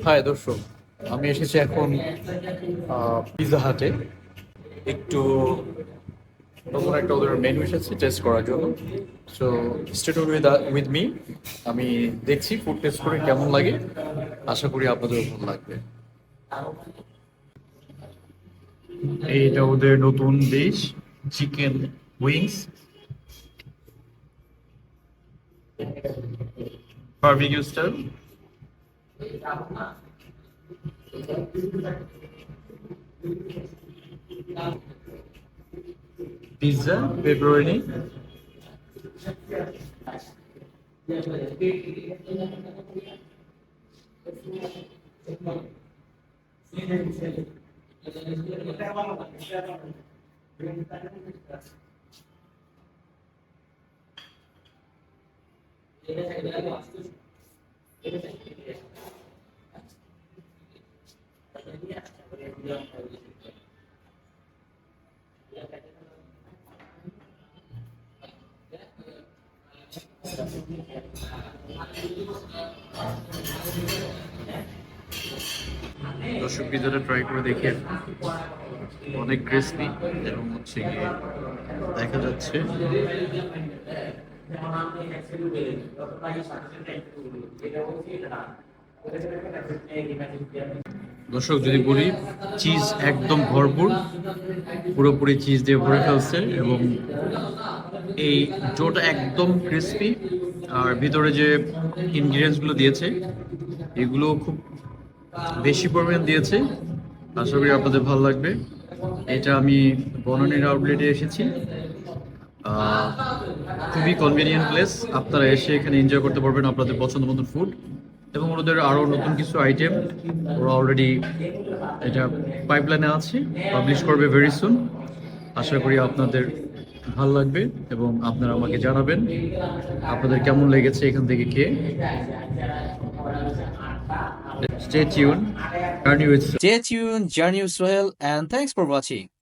High দর্শক, আমি এসেছি এখন পিজা হাটে একটু নতুন একটা ওদের মেনু এসেছে টেস্ট করার জন্য। So stay with with me আমি দেখছি ফুড টেস্ট করে কেমন লাগে। আশা করি আপনাদের ভালো লাগবে। এইটা ওদের নতুন dish chicken wings barbecue style yapma. Pizza, pepperoni. Thank. দর্শক পিৎজাটা ট্রাই করে দেখে অনেক ক্রিসপি এবং হচ্ছে গিয়ে দেখা যাচ্ছে। দর্শক, যদি বলি চিজ একদম ভরপুর, পুরোপুরি চিজ দিয়ে ভরে ফেলছে এবং এই ডোটা একদম ক্রিস্পি আর ভিতরে যে ইনগ্রিডিয়েন্টসগুলো দিয়েছে, এগুলো খুব বেশি পরিমাণ দিয়েছে। আশা করি আপনাদের ভালো লাগবে। এটা আমি বনানীর আউটলেটে এসেছি। খুবই কনভিনিয়েন্ট প্লেস আপনারা এসে এখানে এনজয় করতে পারবেন আপনাদের পছন্দ মতো ফুড এবং ওদের আরও নতুন কিছু আইটেম ওরা অলরেডি এটা পাইপলাইনে আছে পাবলিশ করবে ভেরি সুন আশা করি আপনাদের ভালো লাগবে এবং আপনারা আমাকে জানাবেন আপনাদের কেমন লেগেছে এখান থেকে খেয়ে Stay tuned. Journey with Stay tuned, Journey with Sohail, and thanks for watching.